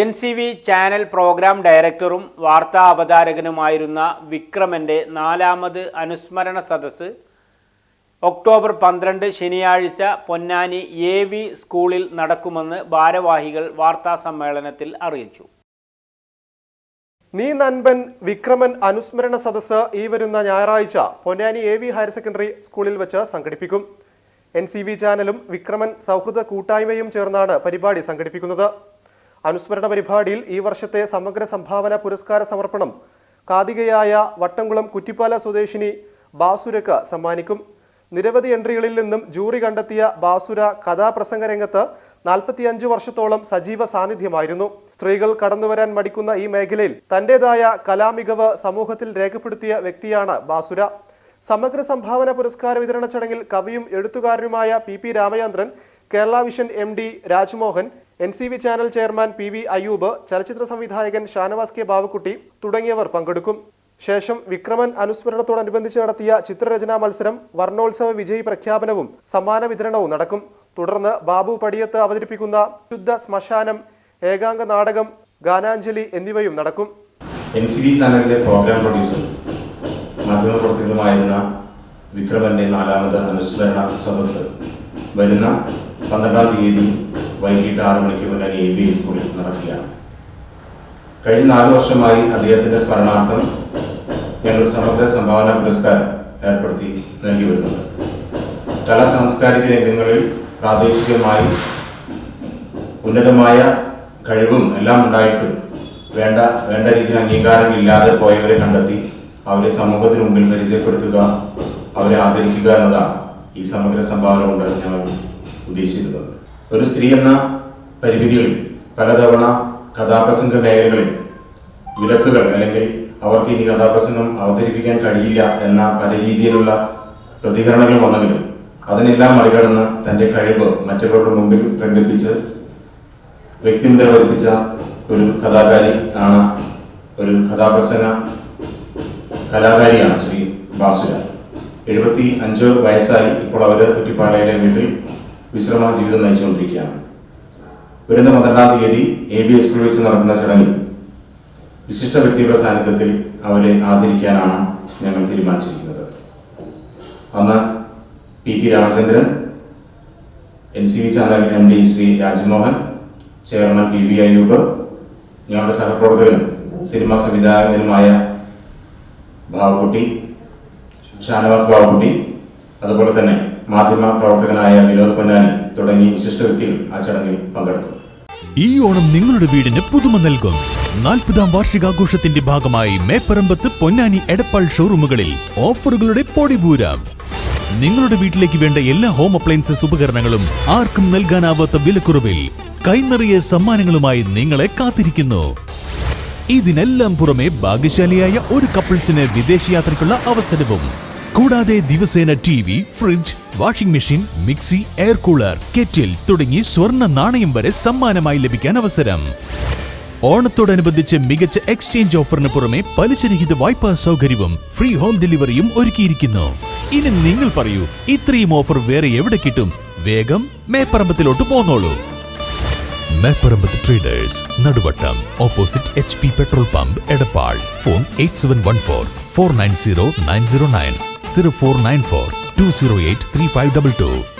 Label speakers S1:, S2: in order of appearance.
S1: N C V channel programme ഡയറക്ടറും വാർത്താ അവതാരകനുമായിരുന്ന വിക്രമന്റെ നാലാമത് അനുസ്മരണ സദസ് ഒക്ടോബർ പന്ത്രണ്ട് ശനിയാഴ്ച പൊന്നാനി എ വി സ്കൂളിൽ നടക്കുമെന്ന് ഭാരവാഹികൾ വാർത്താ സമ്മേളനത്തിൽ അറിയിച്ചു.
S2: നീ നൻപൻ വിക്രമൻ അനുസ്മരണ സദസ് ഈ വരുന്ന ഞായറാഴ്ച Ponnani A V higher secondary സ്കൂളിൽ വെച്ച് സംഘടിപ്പിക്കും. എൻ സി വി ചാനലും വിക്രമൻ സൗഹൃദ കൂട്ടായ്മയും ചേർന്നാണ് പരിപാടി സംഘടിപ്പിക്കുന്നത്. അനുസ്മരണ പരിപാടിയിൽ ഈ വർഷത്തെ സമഗ്ര സംഭാവന പുരസ്കാര സമർപ്പണം കാതികയായ വട്ടംകുളം കുറ്റിപ്പാല സ്വദേശിനി ബാസുരക്ക് സമ്മാനിക്കും. നിരവധി എൻട്രികളിൽ നിന്നും ജൂറി കണ്ടെത്തിയ ബാസുര കഥാപ്രസംഗ രംഗത്ത് നാൽപ്പത്തിയഞ്ച് വർഷത്തോളം സജീവ സാന്നിധ്യമായിരുന്നു. സ്ത്രീകൾ കടന്നുവരാൻ മടിക്കുന്ന ഈ മേഖലയിൽ തന്റേതായ കലാമികവ് സമൂഹത്തിൽ രേഖപ്പെടുത്തിയ വ്യക്തിയാണ് ബാസുര. സമഗ്ര സംഭാവന പുരസ്കാര വിതരണ ചടങ്ങിൽ കവിയും എഴുത്തുകാരനുമായ P P Ramachandran Kerala Vision M D Rajmohan N C V channel chairman P V Ayyub ചലച്ചിത്ര സംവിധായകൻ ഷാനവാസ് കെ ബാവക്കുട്ടി തുടങ്ങിയവർ പങ്കെടുക്കും. ശേഷം വിക്രമൻ അനുസ്മരണത്തോടനുബന്ധിച്ച് നടത്തിയ ചിത്രരചനാ മത്സരം വർണോത്സവ വിജയി പ്രഖ്യാപനവും സമ്മാന വിതരണവും നടക്കും. തുടർന്ന് ബാബു പടിയത്ത് അവതരിപ്പിക്കുന്ന ശുദ്ധ ശ്മശാനം ഏകാംഗ നാടകം ഗാനാഞ്ജലി എന്നിവയും നടക്കും.
S3: എൻ സി വി ചാനലിലെ പ്രോഗ്രാം പ്രൊഡ്യൂസർ മാധ്യമപ്രവർത്തകരുമായിരുന്ന വിക്രമന്റെ നാലാമത് അനുസ്മരണ സദസ്സ് വരുന്ന പന്ത്രണ്ടാം തീയതി വൈകിട്ട് ആറ് മണിക്ക് മുന്നണി എ ബി സ്കൂളിൽ നടത്തിയാണ് കഴിഞ്ഞ നാല് വർഷമായി അദ്ദേഹത്തിന്റെ സ്മരണാർത്ഥം ഞങ്ങൾ സമഗ്ര സംഭാവന പുരസ്കാരം ഏർപ്പെടുത്തി നൽകി വരുന്നുണ്ട്. കലാ സാംസ്കാരിക രംഗങ്ങളിൽ പ്രാദേശികമായി ഉന്നതമായ കഴിവും എല്ലാം ഉണ്ടായിട്ടും വേണ്ട വേണ്ട രീതിയിൽ അംഗീകാരം ഇല്ലാതെ പോയവരെ കണ്ടെത്തി അവരെ സമൂഹത്തിന് മുമ്പിൽ പരിചയപ്പെടുത്തുക അവരെ ആദരിക്കുക എന്നതാണ് ഈ സമഗ്ര സംഭാവന കൊണ്ട് ഞങ്ങൾ ഉദ്ദേശിക്കുന്നത്. ഒരു സ്ത്രീ എന്ന പരിമിതികളിൽ പലതവണ കഥാപ്രസംഗ മേഖലകളിൽ വിലക്കുകൾ അല്ലെങ്കിൽ അവർക്ക് ഇനി കഥാപ്രസംഗം അവതരിപ്പിക്കാൻ കഴിയില്ല എന്ന പല രീതിയിലുള്ള പ്രതികരണങ്ങൾ വന്നെങ്കിലും അതിനെല്ലാം മറികടന്ന് തന്റെ കഴിവ് മറ്റുള്ളവരുടെ മുമ്പിൽ പ്രകടിപ്പിച്ച് വ്യക്തിമുദ്ര പതിപ്പിച്ച ഒരു കഥാകാരി ആണ് ഒരു കഥാപ്രസംഗ കലാകാരിയാണ് ശ്രീ ബാസുര എഴുപത്തി അഞ്ച് വയസ്സായി ഇപ്പോൾ അവർ കുറ്റിപ്പാളയിലെ വീട്ടിൽ വിശ്രമ ജീവിതം നയിച്ചുകൊണ്ടിരിക്കുകയാണ്. വരുന്ന പന്ത്രണ്ടാം തീയതി എ ബി എസ് വെച്ച് നടക്കുന്ന ചടങ്ങിൽ വിശിഷ്ട വ്യക്തിയുടെ സാന്നിധ്യത്തിൽ അവരെ ആദരിക്കാനാണ് ഞങ്ങൾ തീരുമാനിച്ചിരിക്കുന്നത്. അന്ന് P P Ramachandran N C V channel M D Shri Rajmohan chairman P V Ayyub ഞങ്ങളുടെ സഹപ്രവർത്തകനും സിനിമാ സംവിധായകനുമായ ബാബുക്കുട്ടി ഷാനവാസ് ബാബുക്കുട്ടി അതുപോലെ തന്നെ മാധ്യമ പ്രവർത്തകനായ വിനോദ് പൊന്നാനി തുടങ്ങി വിശിഷ്ട വ്യക്തികൾ ആ ചടങ്ങിൽ പങ്കെടുക്കും.
S4: ഈ ഓണം നിങ്ങളുടെ വീടിന് പുതുമ നൽകും. നാൽപ്പതാം വാർഷികാഘോഷത്തിന്റെ ഭാഗമായി മേപ്പറമ്പത്ത് പൊന്നാനി എടപ്പാൾ ഷോറൂമുകളിൽ ഓഫറുകളുടെ പൊടിപൂരം. നിങ്ങളുടെ വീട്ടിലേക്ക് വേണ്ട എല്ലാ ഹോം അപ്ലയൻസസ് ഉപകരണങ്ങളും ആർക്കും നൽകാനാവാത്ത വിലക്കുറവിൽ കൈനിറിയ സമ്മാനങ്ങളുമായി നിങ്ങളെ കാത്തിരിക്കുന്നു. ഇതിനെല്ലാം പുറമെ ഭാഗ്യശാലിയായ ഒരു കപ്പിൾസിന് വിദേശയാത്രയ്ക്കുള്ള അവസരവും കൂടാതെ ദിവസേന T V fridge washing machine mixie air cooler kettle തുടങ്ങി സ്വർണ നാണയം വരെ സമ്മാനമായി ലഭിക്കാൻ അവസരം. ഓണത്തോടനുബന്ധിച്ച് മികച്ച എക്സ്ചേഞ്ച് ഓഫറിന് പുറമെ പലിശരഹിത വായ്പാ സൗകര്യവും ഫ്രീ ഹോം ഡെലിവറിയും ഒരുക്കിയിരിക്കുന്നു. ഇനി നിങ്ങൾ പറയൂ ഇത്രയും ഓഫർ വേറെ എവിടെ കിട്ടും? വേഗം മേപ്പറമ്പത്തിലോട്ട് പോന്നോളൂ. Mepparambath traders Naduvattam opposite H P petrol pump Edappal. Phone eight seven one four four nine zero nine zero nine. 0494 208 3522.